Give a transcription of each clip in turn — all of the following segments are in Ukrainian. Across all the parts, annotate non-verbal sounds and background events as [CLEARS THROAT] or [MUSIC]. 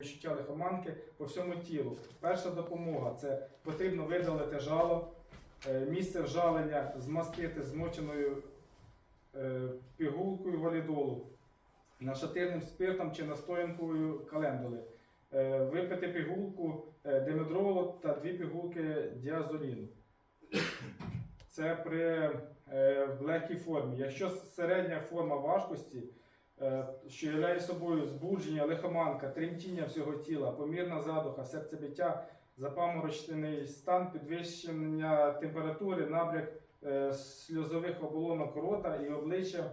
відчуття лихоманки по всьому тілу. Перша допомога це потрібно видалити жало, е, місце вжалення змастити змоченою е, пігулкою валідолу, нашатирним спиртом чи настоянкою календули. Е, Випити пігулку димедролу та дві пігулки діазоліну. Це при легкій формі. Якщо середня форма важкості, що являє собою збудження, лихоманка, тремтіння всього тіла, помірна задуха, серцебиття, запаморочений стан, підвищення температури, набряк е, сльозових оболонок рота і обличчя,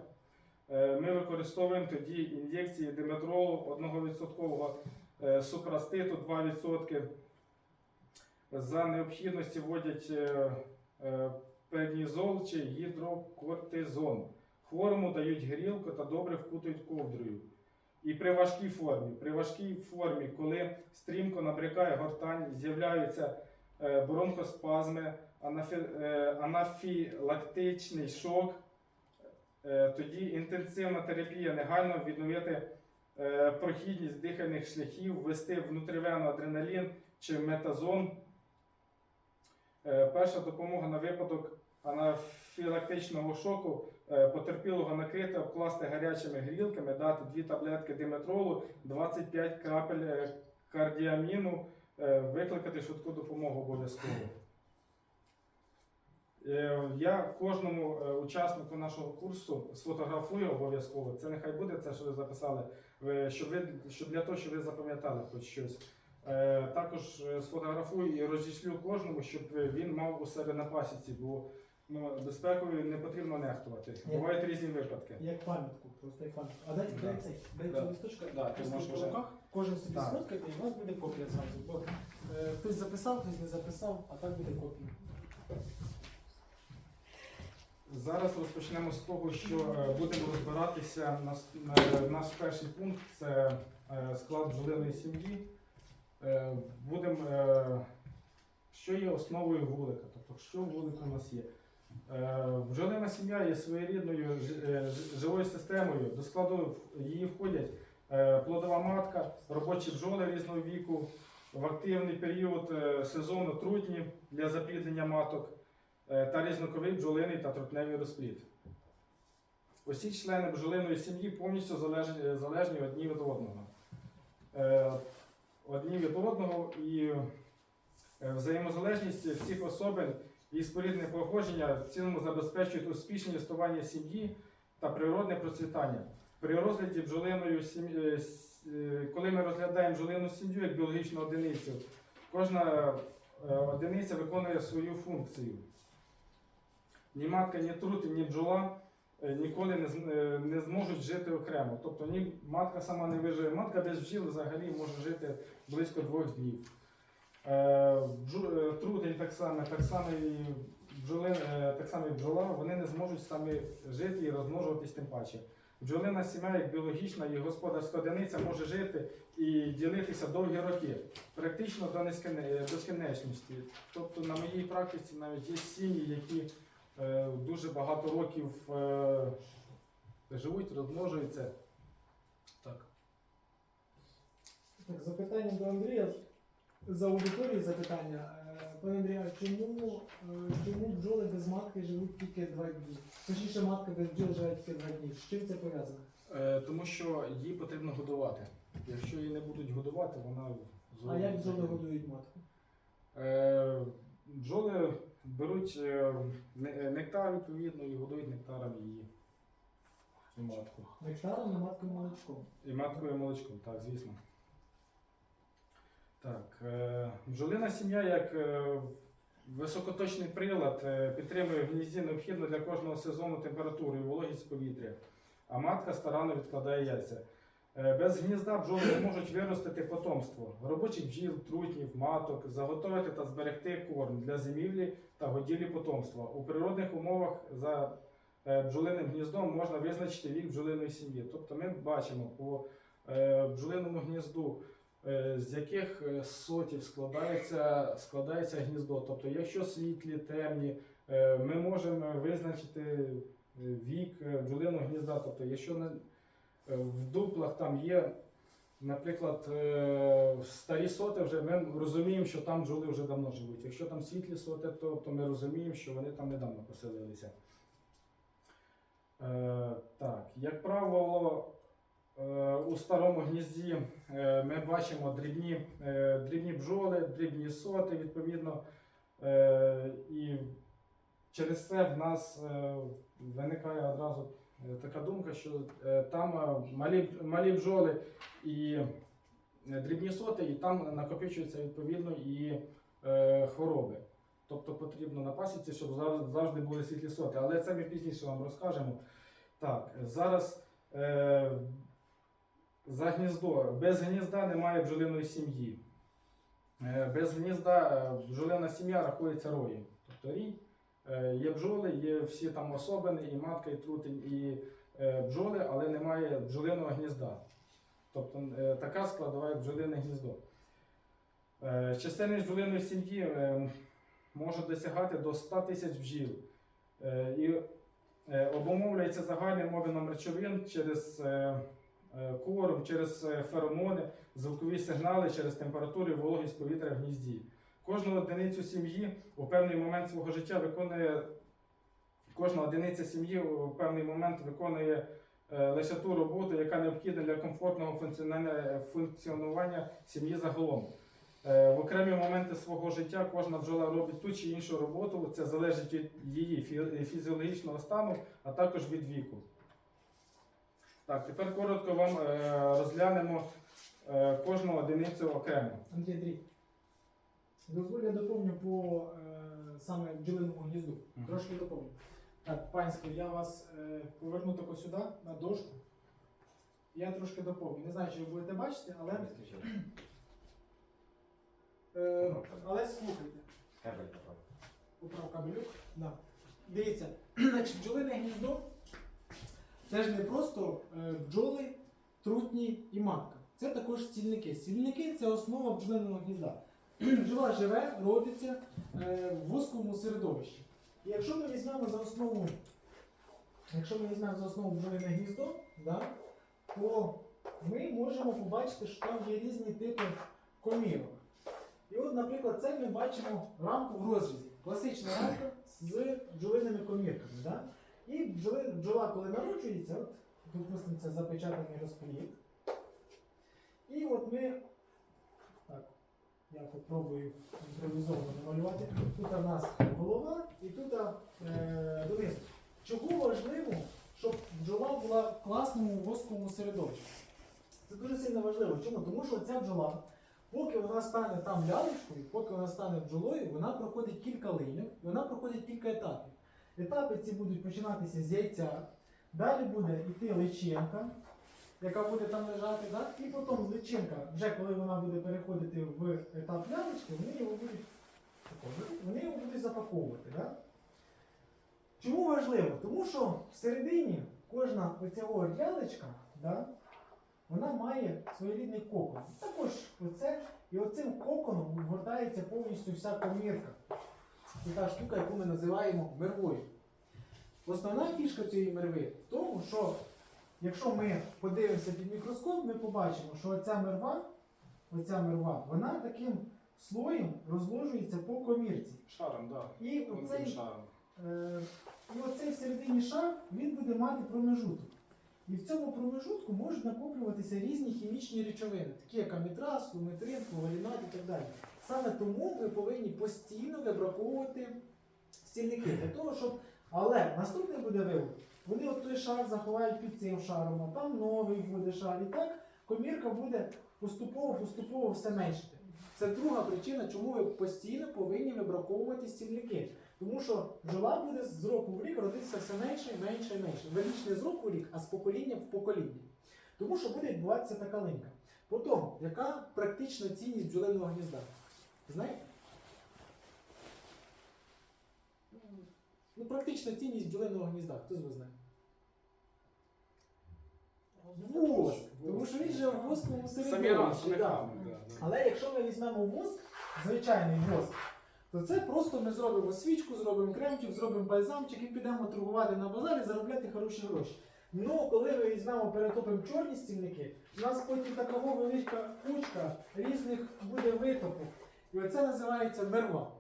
е, ми використовуємо тоді ін'єкції диметролу 1% е, супраститу 2%. За необхідності вводять е, е, пернізол чи гідрокортизон. Хворому дають грілку та добре вкутують ковдрою. І при важкій формі, при важкій формі, коли стрімко набрякає гортань, з'являються е, бронхоспазми, е, анафілактичний шок, е, тоді інтенсивна терапія негайно відновити прохідність дихальних шляхів, ввести внутрівенно адреналін чи метазон. Перша допомога на випадок анафілактичного шоку потерпілого накрити, обкласти гарячими грілками, дати дві таблетки диметролу, 25 крапель е, кардіаміну, е, викликати швидку допомогу обов'язково. Е, Я кожному е, учаснику нашого курсу сфотографую обов'язково. Це нехай буде це, що ви записали, щоб ви щоб для того, щоб ви запам'ятали хоч щось. Е, Також е, сфотографую і розішлю кожному, щоб він мав у себе на пасіці, бо ну, безпекою не потрібно нехтувати. Ні. Бувають різні випадки. Як пам'ятку, просто як пам'ятку. А дай, Да. дай цей, дай Да. цю листочка, Да, ти можеш по вже. руках, кожен собі Так. сфоткайте, і у вас буде копія зразу. Бо е, хтось записав, хтось не записав, а так буде копія. Зараз розпочнемо з того, що е, будемо розбиратися. Нас- на- Наш перший пункт це е, склад бджолиної сім'ї. Е, Будемо, е, що є основою вулика, тобто що вулик у нас є. Е, Бджолина сім'я є своєрідною е, живою системою. До складу її входять е, плодова матка, робочі бджоли різного віку, в активний період е, сезону трутні для запліднення маток е, та різноковий бджолиний та трутневий розплід. Усі члени бджолиної сім'ї повністю залежні, е, залежні одні від одного. Е, Одні від одного і е, взаємозалежність всіх особин і спорідне походження в цілому забезпечують успішне існування сім'ї та природне процвітання. При розгляді бджолиною е, е, коли ми розглядаємо бджолину сім'ю як біологічну одиницю, кожна е, одиниця виконує свою функцію. Ні матка, ні трути, ні бджола ніколи не зможуть жити окремо. Тобто ні матка сама не виживе. Матка без бджіл взагалі може жити близько двох днів. Е, е, Трутень так само, так само і бджоли, е, так само і бджола, вони не зможуть самі жити і розмножуватись тим паче. Бджолина сім'я, як біологічна і господарська одиниця, може жити і ділитися довгі роки, практично до безкінечності. Тобто на моїй практиці навіть є сім'ї, які е, дуже багато років е, живуть, розмножуються. Так. Так, запитання до Андрія. За аудиторії запитання. Е, Пане Андрій, а чому, е, чому бджоли без матки живуть тільки два дні? Точніше, матка без бджіл живе тільки два дні. З чим це пов'язано? Е, тому що її потрібно годувати. Якщо її не будуть годувати, вона А як бджоли годують матку? Е, бджоли беруть е, не- е, нектар відповідно і годують нектаром її. Цю матку. Нектаром і маткою молочком. І маткою і молочком, так, звісно. Так, е, бджолина сім'я як е, високоточний прилад е, підтримує в гнізді необхідну для кожного сезону температуру і вологість повітря, а матка старанно відкладає яйця. Без гнізда бджоли не можуть виростити потомство, робочих бджіл, трутнів, маток, заготовити та зберегти корм для зимівлі та годівлі потомства. У природних умовах за бджолиним гніздом можна визначити вік бджолиної сім'ї. Тобто ми бачимо по бджолиному гнізду, з яких е, сотів складається, складається гніздо. Тобто, якщо світлі, темні, е, ми можемо визначити е, вік е, бджолиного гнізда. Тобто, якщо е, в дуплах там є Наприклад, е, старі соти вже ми розуміємо, що там бджоли вже давно живуть. Якщо там світлі соти, то, то ми розуміємо, що вони там недавно поселилися. Е, так, як правило, е, у старому гнізді е, ми бачимо дрібні, е, дрібні бджоли, дрібні соти, відповідно. Е, і через це в нас е, виникає одразу е, така думка, що е, там е, малі, малі бджоли і е, дрібні соти, і там накопичуються відповідно і е, хвороби. Тобто потрібно на пасіці, щоб завжди були світлі соти. Але це ми пізніше вам розкажемо. Так, зараз е, за гніздо. Без гнізда немає бджолиної сім'ї. Е, без гнізда е, бджолина сім'я рахується роєм. Тобто рій, е, є бджоли, є всі там особини, і матка, і трутень, і бджоли, але немає бджолиного гнізда. Тобто така складова бджолине гніздо. Чисельність бджолиної сім'ї може досягати до 100 тисяч бджіл. І обумовлюється загальним обміном речовин через корм, через е, феромони, звукові сигнали, через температуру вологість повітря в гнізді. Кожну одиницю сім'ї у певний момент свого життя виконує кожна одиниця сім'ї у певний момент виконує е, лише ту роботу, яка необхідна для комфортного функціонування, сім'ї загалом. Е, В окремі моменти свого життя кожна бджола робить ту чи іншу роботу. Це залежить від її фізіологічного стану, а також від віку. Так, тепер коротко вам е, розглянемо е, кожну одиницю окремо. Андрій Андрій. Дозволь я доповню по е, саме бджолиному гнізду. Мгм. Трошки доповню. Так, панське, я вас е, поверну тако сюди, на дошку. Я трошки доповню. Не знаю, чи ви будете бачити, але, е, але слухайте. Поправ кабелюк. Да. Дивіться, [CLEARS THROAT] значить, бджолине гніздо це ж не просто е, бджоли, трутні і матка. Це також стільники. Стільники це основа бджолиного гнізда. Бджола живе, родиться е, в восковому середовищі. І якщо ми візьмемо за основу, якщо ми візьмемо за основу бджолине гніздо, да, то ми можемо побачити, що там є різні типи комірок. І от, наприклад, це ми бачимо рамку в розрізі. Класична рамка з бджолиними комірками. Да? І бджола, коли народжується, от, допустимо, це запечатаний розплід. І от ми. Так, я попробую імпровізовано намалювати. Тут у нас голова і тут е, донизу. Чого важливо, щоб бджола була в класному восковому середовищі? Це дуже сильно важливо. Чому? Тому що ця бджола, поки вона стане там лялечкою, поки вона стане бджолою, вона проходить кілька линьок, і вона проходить кілька етапів. Етапи ці будуть починатися з яйця, далі буде йти личинка, яка буде там лежати, да? і потім личинка, вже коли вона буде переходити в етап лялечки, вони його будуть, вони його будуть запаковувати. Да? Чому важливо? Тому що всередині кожна оцього лялечка, да, вона має своєрідний кокон. Також оце, і оцим коконом вгортається повністю вся комірка. Це та штука, яку ми називаємо мервою. Основна фішка цієї мерви в тому, що якщо ми подивимося під мікроскоп, ми побачимо, що оця мерва, оця мерва, вона таким слоєм розложується по комірці. Шаром, так. І Да. оцей шаром. Е, І оцей середині шар він буде мати промежуток. І в цьому промежутку можуть накоплюватися різні хімічні речовини, такі як амітраз, флуметрин, флуорінат і так далі. Саме тому ми повинні постійно вибраковувати стільники для того, щоб. Але наступний буде вивод. Вони от той шар заховають під цим шаром, а там новий буде шар. І так комірка буде поступово-поступово все меншити. Це друга причина, чому ви постійно повинні вибраковувати стільники. Тому що бджола буде з року в рік родитися все менше і менше і менше. Верніше не з року в рік, а з покоління в покоління. Тому що буде відбуватися така линька. Потім, яка практична цінність бджолиного гнізда? Знаєте? Ну, практична цінність бджолиного гнізда, хто з вас знає? Воск. Тому що він же в восковому середовищі. да. Але якщо ми візьмемо воск, звичайний воск, то це просто ми зробимо свічку, зробимо кремчик, зробимо бальзамчик і підемо торгувати на базарі, заробляти хороші гроші. Ну, коли ми візьмемо, перетопимо чорні стільники, у нас потім така велика кучка різних буде витопок. І оце називається мерва.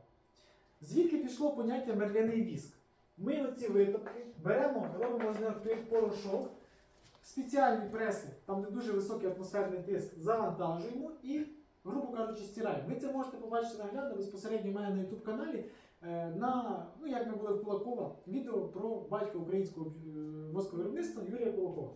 Звідки пішло поняття мерляний віск? Ми оці витопки беремо, робимо з них порошок, спеціальні преси, там де дуже високий атмосферний тиск, завантажуємо і, грубо кажучи, стираємо. Ви це можете побачити наглядно безпосередньо у мене на YouTube каналі. е, На, ну як ми були в Кулакова, відео про батька українського е, восковиробництва Юрія Кулакова.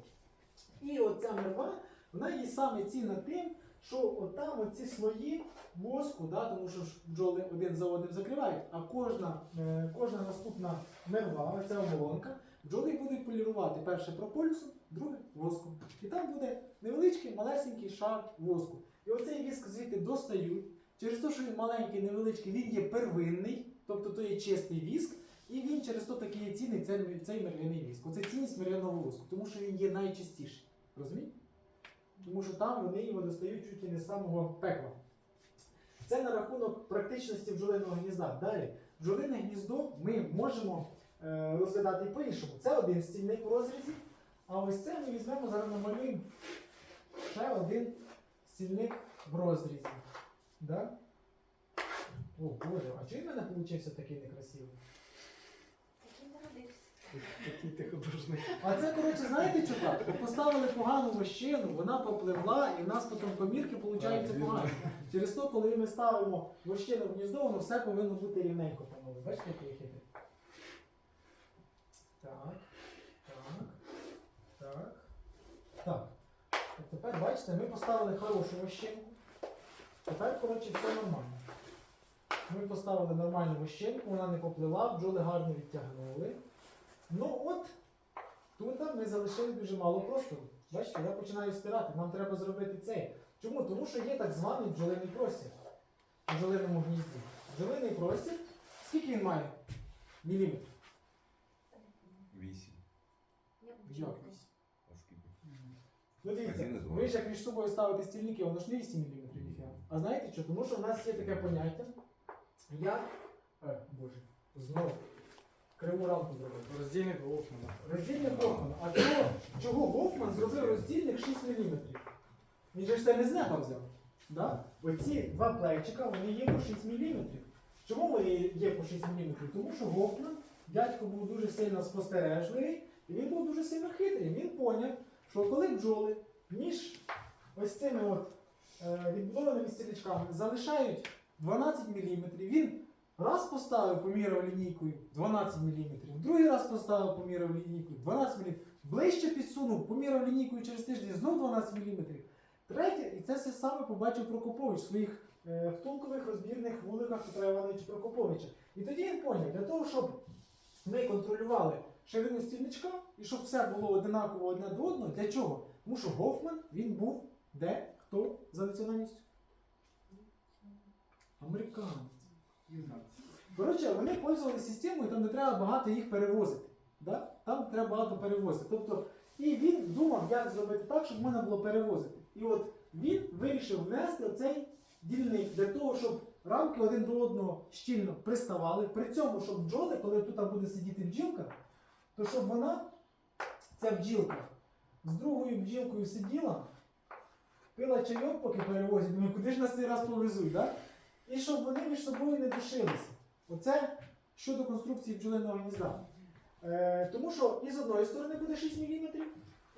І оця мерва, вона є саме цінна тим, що отам оці слої воску, да, тому що ж бджоли один за одним закривають, а кожна, е, кожна наступна мерва, ця оболонка, бджоли будуть полірувати перше прополісом, друге воском. І там буде невеличкий малесенький шар воску. І оцей віск звідти достають. Через те, що він маленький, невеличкий, він є первинний, тобто то є чистий віск, і він через то такий є цінний цей, цей мервяний віск. Оце цінність мервяного воску, тому що він є найчистіший. Розумієте? Тому що там вони його достають чуть не з самого пекла. Це на рахунок практичності бджолиного гнізда. Далі, бджолине гніздо ми можемо е, розглядати по-іншому. Це один стільник в розрізі, а ось це ми візьмемо, зараз намалюємо ще один стільник в розрізі. Да? О, Боже, а чого в мене вийшов такий некрасивий? Такий народився. Ти художник. А це, коротше, знаєте що так? Поставили погану вощину, вона попливла, і в нас потім комірки виходить погано. Через то, коли ми ставимо вощину в гніздо, воно все повинно бути рівненько, панове. Бачите, який я хитрий? Так, так, так, так. От тепер, бачите, ми поставили хорошу вощинку. Тепер, коротше, все нормально. Ми поставили нормальну вощинку, вона не поплила, бджоли гарно відтягнули. Ну от, тут ми залишили дуже мало простору. Бачите, я починаю стирати, нам треба зробити цей. Чому? Тому що є так званий бджолиний простір у бджолиному гнізді. Бджолиний простір, скільки він має? Міліметр. Вісім. Як? Ну дивіться, ви ж як між собою ставите стільники, воно ж не 8 мм. А знаєте що? Тому що в нас є таке поняття, як. Е, Боже, знову. Криву рамку зробив. Роздільник Гофмана. Роздільник Гофмана. А чого, чого Гофман зробив роздільник 6 мм? Він же ж це не з неба взяв. Да? Оці два плечика, вони є по 6 мм. Чому вони є по 6 мм? Тому що Гофман, дядько був дуже сильно спостережливий, і він був дуже сильно хитрий. Він поняв, що коли бджоли між ось цими от е, відбудованими стілечками залишають 12 мм, він раз поставив, поміряв лінійкою 12 мм, другий раз поставив, поміряв лінійкою 12 мм, ближче підсунув, поміряв лінійкою через тиждень знов 12 мм. Третє, і це все саме побачив Прокопович в своїх е, втулкових розбірних вуликах Петра Івановича Прокоповича. І тоді він поняв, для того, щоб ми контролювали ширину стільничка і щоб все було одинаково одне до одного, для чого? Тому що Гофман він був де? Хто за національністю? Американець. Коротше, вони пользувалися системою, там не треба багато їх перевозити. Да? Там треба багато перевозити. Тобто, і він думав, як зробити так, щоб можна було перевозити. І от він вирішив внести цей дільник для того, щоб рамки один до одного щільно приставали. При цьому, щоб бджоли, коли тут буде сидіти бджілка, то щоб вона, ця бджілка, з другою бджілкою сиділа, пила чайок, поки перевозять, думаю, куди ж нас цей раз повезуть, да? І щоб вони між собою не душилися. Оце щодо конструкції бджолиного гнізда. Е, тому що і з одної сторони буде 6 мм,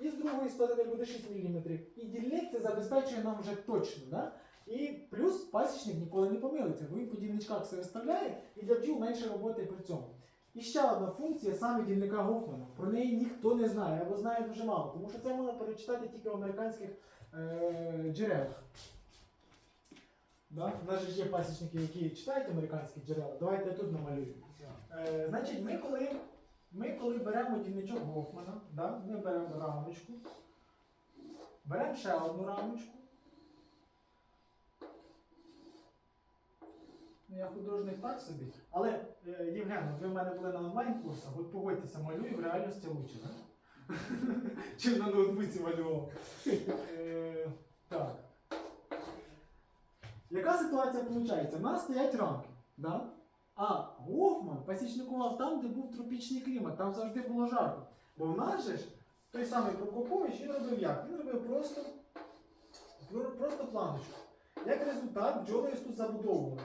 і з другої сторони буде 6 мм. І дільник забезпечує нам вже точно. Да? І плюс пасічник ніколи не помилиться, бо він по дільничках все виставляє, і для бджіл менше роботи при цьому. І ще одна функція саме дільника Гофмана. Про неї ніхто не знає або знає дуже мало, тому що це можна перечитати тільки в американських е, джерелах. Да? У нас же є пасічники, які читають американські джерела. Давайте я тут намалюю. Е, значить, ми коли, ми коли беремо дільничок Гофмана, да? ми беремо рамочку, беремо ще одну рамочку. Ну, я художник так собі. Але, е, Євген, ви в мене були на онлайн-курсах, от погодьтеся, малюю в реальності лучше, да? [LAUGHS] Чим на ноутбуці малював. Е, Так. Яка ситуація виходить? У нас стоять рамки, да? а Гофман пасічникував там, де був тропічний клімат, там завжди було жарко. Бо в нас же ж той самий Прокопович, він робив як? Він робив просто, просто планочку. Як результат, бджоли тут забудовували.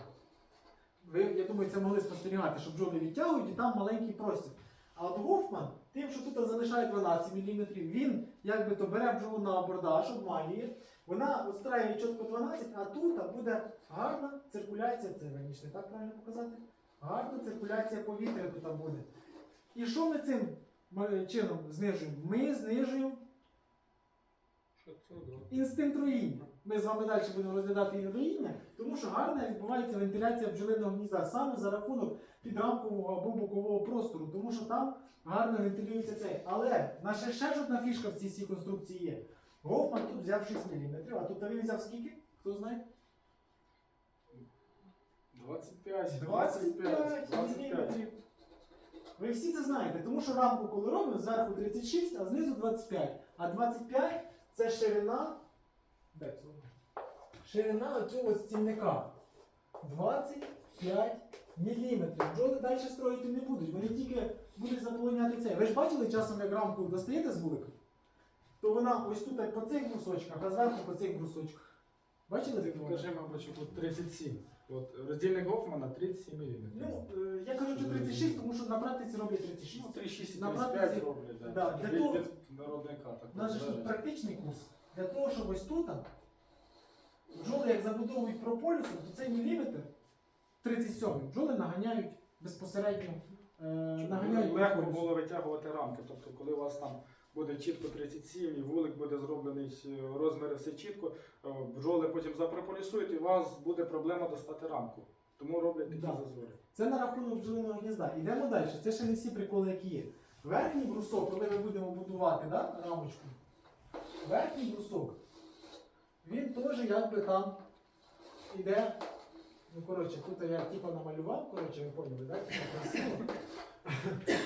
Ви, я думаю, це могли спостерігати, що бджоли відтягують і там маленький простір. А от Гофман, тим, що тут залишає 12 мм, він якби то бере бджолу на абордаж, обманює, вона устраює чітко 12, а тут буде гарна циркуляція, це раніше не так правильно показати. Гарна циркуляція повітря тут буде. І що ми цим чином знижуємо? Ми знижуємо інстинкт руїння. Ми з вами далі будемо розглядати і руїння, тому що гарно відбувається вентиляція бджолиного гнізда саме за рахунок підрамкового або бокового простору, тому що там гарно вентилюється цей. Але наша ще ж одна фішка в цій всій конструкції є. Гофман тут взяв 6 мм, а тут він взяв скільки? Хто знає? 25, 25 мм. Ви всі це знаєте, тому що рамку, коли робимо, зверху 36, а знизу 25. А 25 це ширина. Де? Ширина цього стільника. 25 мм. Бджоли далі строїти не будуть. Вони тільки будуть заполоняти це. Ви ж бачили часом, як рамку достаєте з вулика? То вона ось тут по цих брусочках, а зверху по цих брусочках. Бачили таке? Покажи, мабуть, тут 37. От роздільник Гофмана 37 мм. Ну, е, я кажу, що 36, тому що на практиці роблять 36. Ну, 36 На 35 практиці- роблять, да. Да, для від, того- від народника. У нас же ж тут практичний курс. Для того, щоб ось тут бджоли як забудовують прополісом, то цей міліметр 37 бджоли наганяють безпосередньо. Е, наганяють Легко прополісом. було витягувати рамки. Тобто, коли у вас там буде чітко 37 і вулик буде зроблений е, розміри все чітко, е, бджоли потім запрополісують і у вас буде проблема достати рамку. Тому роблять такі Да. зазори. Це на рахунок бджолиного гнізда. Йдемо далі. Це ще не всі приколи, які є. Верхній брусок, коли ми будемо будувати да, рамочку, верхній брусок, він теж якби там іде. Ну, коротше, тут я типа намалював, коротше, ви поняли, так? Красиво.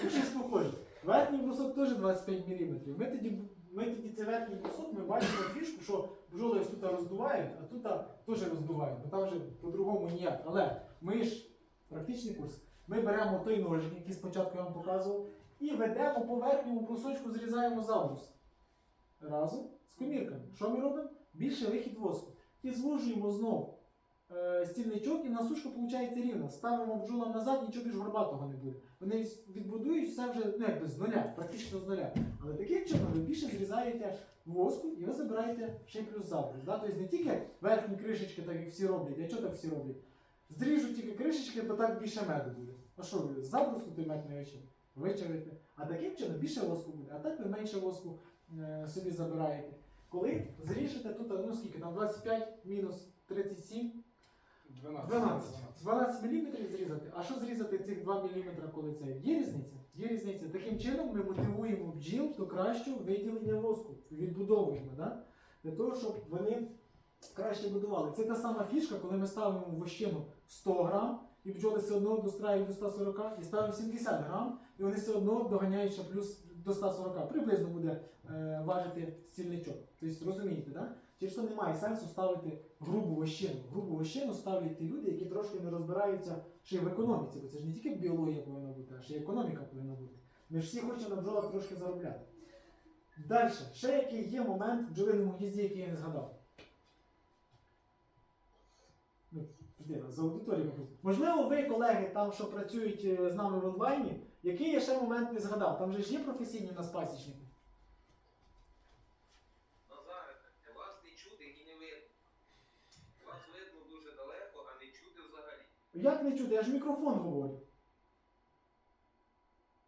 Ну, Щось похоже. Верхній брусок теж 25 мм. Ми тоді, ми тоді цей верхній брусок ми бачимо фішку, що бджоли ось тут роздувають, а тут теж роздувають, бо там вже по-другому ніяк. Але ми ж практичний курс. Ми беремо той ножик, який спочатку я вам показував, і ведемо по верхньому брусочку, зрізаємо забрус. Разом з комірками. Що ми робимо? Більше вихід воску. І звужуємо знову е, стільничок, і на сушка виходить рівна. Ставимо бджолам назад, нічого більш горбатого не буде. Вони відбудують все вже ну, якби з нуля, практично з нуля. Але таким чином ви більше зрізаєте воску і ви забираєте ще плюс забрус. Да? Тобто не тільки верхні кришечки, так як всі роблять, а чого так всі роблять? Зріжу тільки кришечки, бо так більше меду буде. А що ви забруснути мед на очі? Вичавите. А таким чином більше воску буде, а так ви менше воску собі забираєте. Коли зріжете тут, ну скільки там 25 мінус 37, 12. 12. 12 мм зрізати. А що зрізати цих 2 мм, коли це? Є різниця? Є різниця. Таким чином ми мотивуємо бджіл до кращого виділення воску. Відбудовуємо, да? для того, щоб вони краще будували. Це та сама фішка, коли ми ставимо в вощину 100 грам, і бджоли все одно достраюють до 140, і ставимо 70 грам, і вони все одно доганяють ще плюс до 140. Приблизно буде е, важити стільничок. Тобто розумієте, да? Через що немає сенсу ставити грубу вощину. Грубу вощину ставлять ті люди, які трошки не розбираються ще й в економіці, бо це ж не тільки біологія повинна бути, а ще й економіка повинна бути. Ми ж всі хочемо на бджолах трошки заробляти. Далі, ще який є момент в бджолиному гнізді, який я не згадав. Ну, За аудиторію. Можливо, ви, колеги, там, що працюють е, з нами в онлайні, який я ще момент не згадав. Там же ж є професійні у нас пасічники. Назаре, вас не чути і не видно. Вас видно дуже далеко, а не чути взагалі. Як не чути? Я ж мікрофон говорю.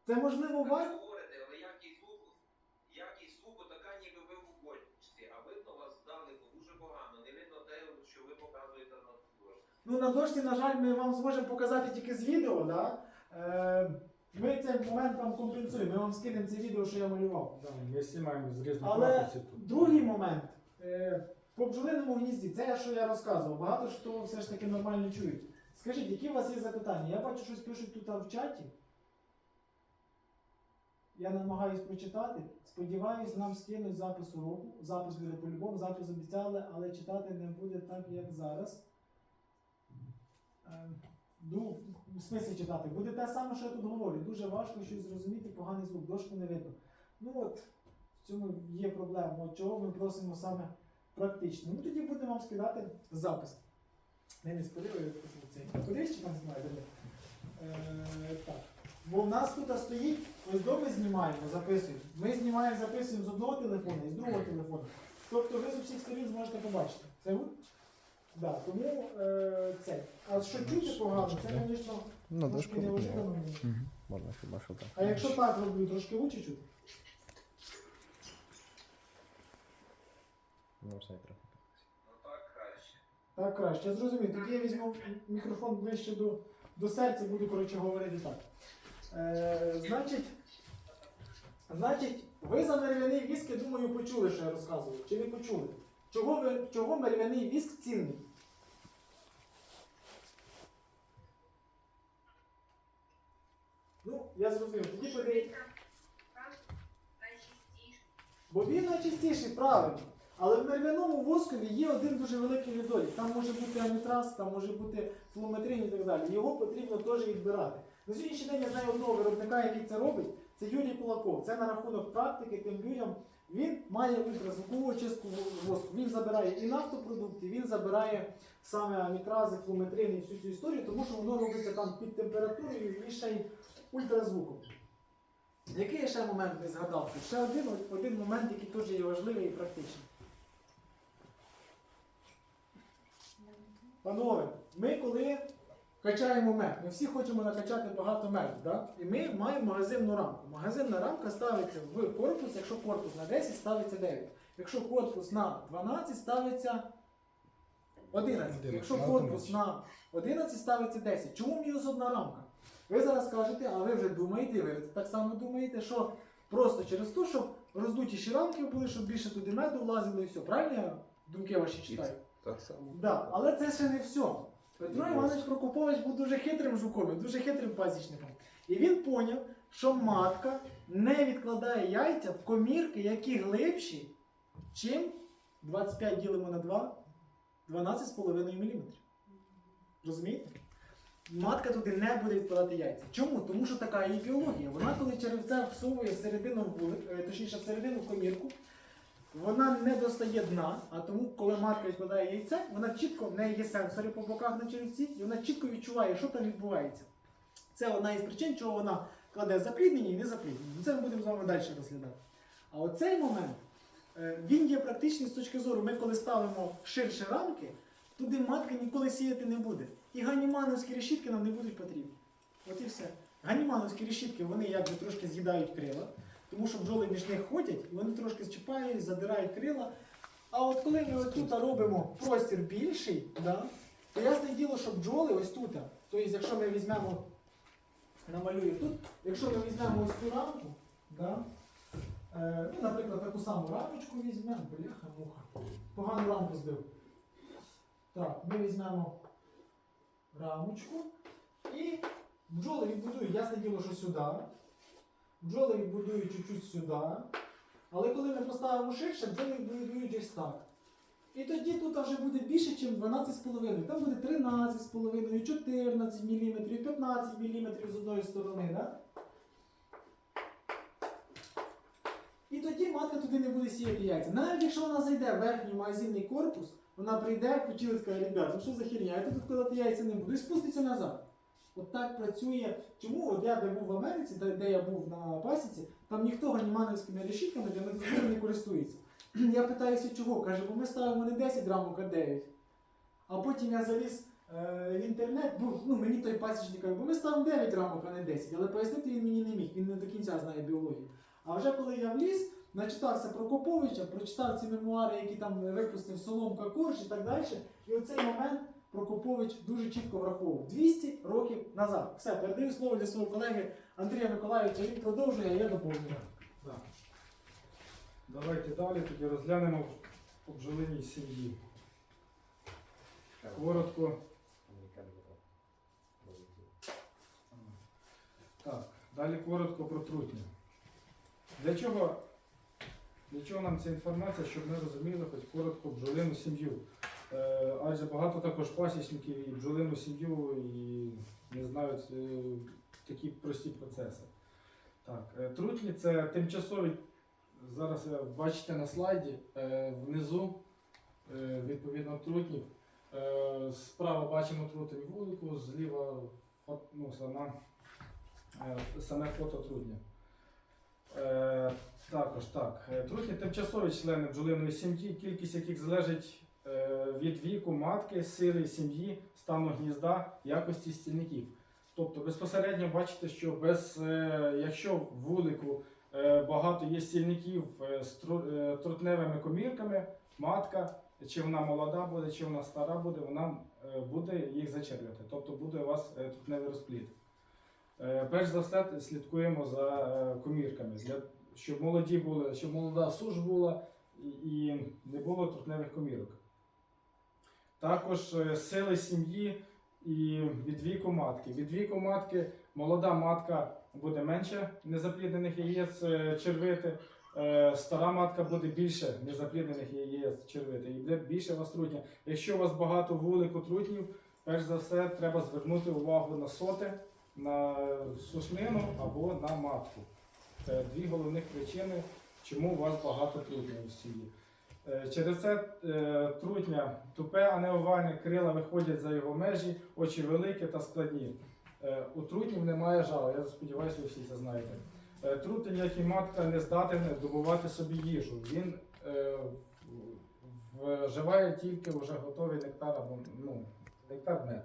Це можливо Ви вас. говорите, але якість звуку, якість звуку така, ніби ви в бочці, а видно вас здалеку дуже погано. Не видно те, що ви показуєте на дошці. Ну, на дошці, на жаль, ми вам зможемо показати тільки з відео, да? Е, ми цей момент вам компенсуємо. Ми вам скинемо це відео, що я малював. Да, ми знімаємо з різних Але ракурсів тут. другий момент. Е, по бджолиному гнізді, це що я розказував. Багато хто все ж таки нормально чують. Скажіть, які у вас є запитання? Я бачу, щось пишуть тут в чаті. Я намагаюсь прочитати. Сподіваюсь, нам скинуть запис уроку. Запис буде по-любому, запис обіцяли, але читати не буде так, як зараз. Е, Ну, в смислі читати. Буде те саме, що я тут говорю. Дуже важко щось зрозуміти, поганий звук, дошку не видно. Ну от, В цьому є проблема. Чого ми просимо саме практично. Ну тоді будемо вам скидати запис. Не не спалили, я кажу, цей кудись чи там знімає. Е, так. Бо в нас тут стоїть, ось до ми знімаємо, записуємо. Ми знімаємо, записуємо з одного телефону і з другого телефону. Тобто ви з усіх сторін зможете побачити. Це ви? Да, тому е, це. А що чути погано, це, звісно, Ну, трошки мені. Угу. Можна хіба що так. А якщо так роблю, трошки лучше чути? Ну, все трохи. Ну так краще. Так краще. Зрозумів. Тоді я візьму мікрофон ближче до, до серця, буду коротше говорити так. Е, значить, значить, ви за мерев'яний віск, я думаю, почули, що я розказував. Чи не почули? Чого, ви, чого мерев'яний віск цінний? Ну, я зрозумів. Тоді подивіться. Бо він найчистіший, правильно. Але в мервяному воскові є один дуже великий недолік. Там може бути амітраз, там може бути флуметрин і так далі. Його потрібно теж відбирати. На сьогоднішній день я знаю одного виробника, який це робить. Це Юрій Кулаков. Це на рахунок практики тим людям. Він має ультразвукову очистку воску. Він забирає і нафтопродукти, він забирає саме амітрази, флуметрин і всю цю історію, тому що воно робиться там під температурою і ще й ультразвуком. Який ще момент не згадав? Ще один, один момент, який теж є важливий і практичний. Панове, ми коли качаємо мед, ми всі хочемо накачати багато меду, да? і ми маємо магазинну рамку. Магазинна рамка ставиться в корпус, якщо корпус на 10, ставиться 9. Якщо корпус на 12, ставиться 11. Якщо корпус на 11, ставиться 10. Чому мінус одна рамка? Ви зараз кажете, а ви вже думаєте, ви так само думаєте, що просто через те, щоб роздутіші рамки були, щоб більше туди меду влазило і все. Правильно я думки ваші читаю? Так само. Да, але це ще не все. Петро Іванович Прокопович був дуже хитрим жуком, і дуже хитрим пасічником. І він поняв, що матка не відкладає яйця в комірки, які глибші, чим 25 ділимо на 2, 12,5 мм. Розумієте? Матка туди не буде відкладати яйця. Чому? Тому що така її біологія. Вона, коли черевця всовує всередину вулик, е, точніше всередину в комірку, вона не достає дна, а тому, коли матка відкладає яйце, вона чітко, в неї є сенсори по боках на черевці, і вона чітко відчуває, що там відбувається. Це одна із причин, чого вона кладе запліднення і не запліднення. Це ми будемо з вами далі розглядати. А оцей момент, е, він є практичний з точки зору, ми коли ставимо ширше рамки, туди матка ніколи сіяти не буде. І ганімановські решітки нам не будуть потрібні. От і все. Ганімановські решітки, вони якби трошки з'їдають крила, тому що бджоли між них ходять, вони трошки зчіпають, задирають крила. А от коли ми ось тут робимо простір більший, да, то ясне діло, що бджоли ось тут. Тобто, якщо ми візьмемо, намалюю тут, якщо ми візьмемо ось цю рамку, да, е, ну, наприклад, таку саму рамочку візьмемо, бляха, муха. Погану рамку збив. Так, ми візьмемо рамочку і бджоли відбудують, ясне діло, що сюди. Бджоли відбудують чуть-чуть сюди. Але коли ми поставимо ширше, бджоли відбудують ось так. І тоді тут вже буде більше, ніж 12,5. Там буде 13,5, 14 мм, 15 мм з одної сторони. Да? І тоді матка туди не буде сіяти яйця. Навіть якщо вона зайде в верхній магазинний корпус, вона прийде, і скаже, ребят, ну що за херня, я тут відкладати яйця не буду. І спуститься назад. От так працює. Чому? От я де був в Америці, де, де я був на пасіці, там ніхто ганімановськими решітками для медозбору не користується. Я питаюся, чого? Каже, бо ми ставимо не 10 рамок, а 9. А потім я заліз е, в інтернет, бо ну, мені той пасічник каже, бо ми ставимо 9 рамок, а не 10. Але пояснити він мені не міг, він не до кінця знає біологію. А вже коли я вліз, начитався про Коповича, прочитав ці мемуари, які там випустив Соломка Корж і так далі. І оцей момент Прокопович дуже чітко враховував. 200 років назад. Все, передаю слово для свого колеги Андрія Миколаївича. Він продовжує, а я доповнюю. Да. Давайте далі тоді розглянемо по сім'ї. Коротко. Так, далі коротко про трутню. Для чого, для чого нам ця інформація, щоб ми розуміли хоч коротко бджолину сім'ю? Е, адже багато також пасічників і бджолину сім'ю і не знають е, такі прості процеси. Так, е, трутні це тимчасові Зараз бачите на слайді внизу відповідно трутнів. Справа бачимо трутень вулику, зліва ну, сама, саме фото трутня. Е, Також так. Трутні тимчасові члени бджолиної сім'ї, кількість яких залежить від віку матки, сили сім'ї, стану гнізда, якості стільників. Тобто безпосередньо бачите, що без, е, якщо в вулику е, багато є стільників е, з е, трутневими комірками, матка, чи вона молода буде, чи вона стара буде, вона е, буде їх зачерпувати. Тобто буде у вас е, трутневий розплід. Е, Перш за все слідкуємо за е, комірками, для, щоб молоді були, щоб молода суш була і не було трутневих комірок. Також е, сили сім'ї і від віку матки. Від віку матки молода матка буде менше незапліднених яєць е, червити, е, стара матка буде більше незапліднених яєць червити і буде більше вас трутня. Якщо у вас багато вулику трутнів, перш за все треба звернути увагу на соти, на сушнину або на матку. Це дві головних причини, чому у вас багато трутнів в сім'ї. Е, Через це е, трутня тупе, а не овальне, крила виходять за його межі, очі великі та складні. Е, У трутнів немає жала, я сподіваюся, ви всі це знаєте. Трутень, як і матка, не здатен добувати собі їжу. Він е, вживає тільки вже готовий нектар або ну, нектар мед.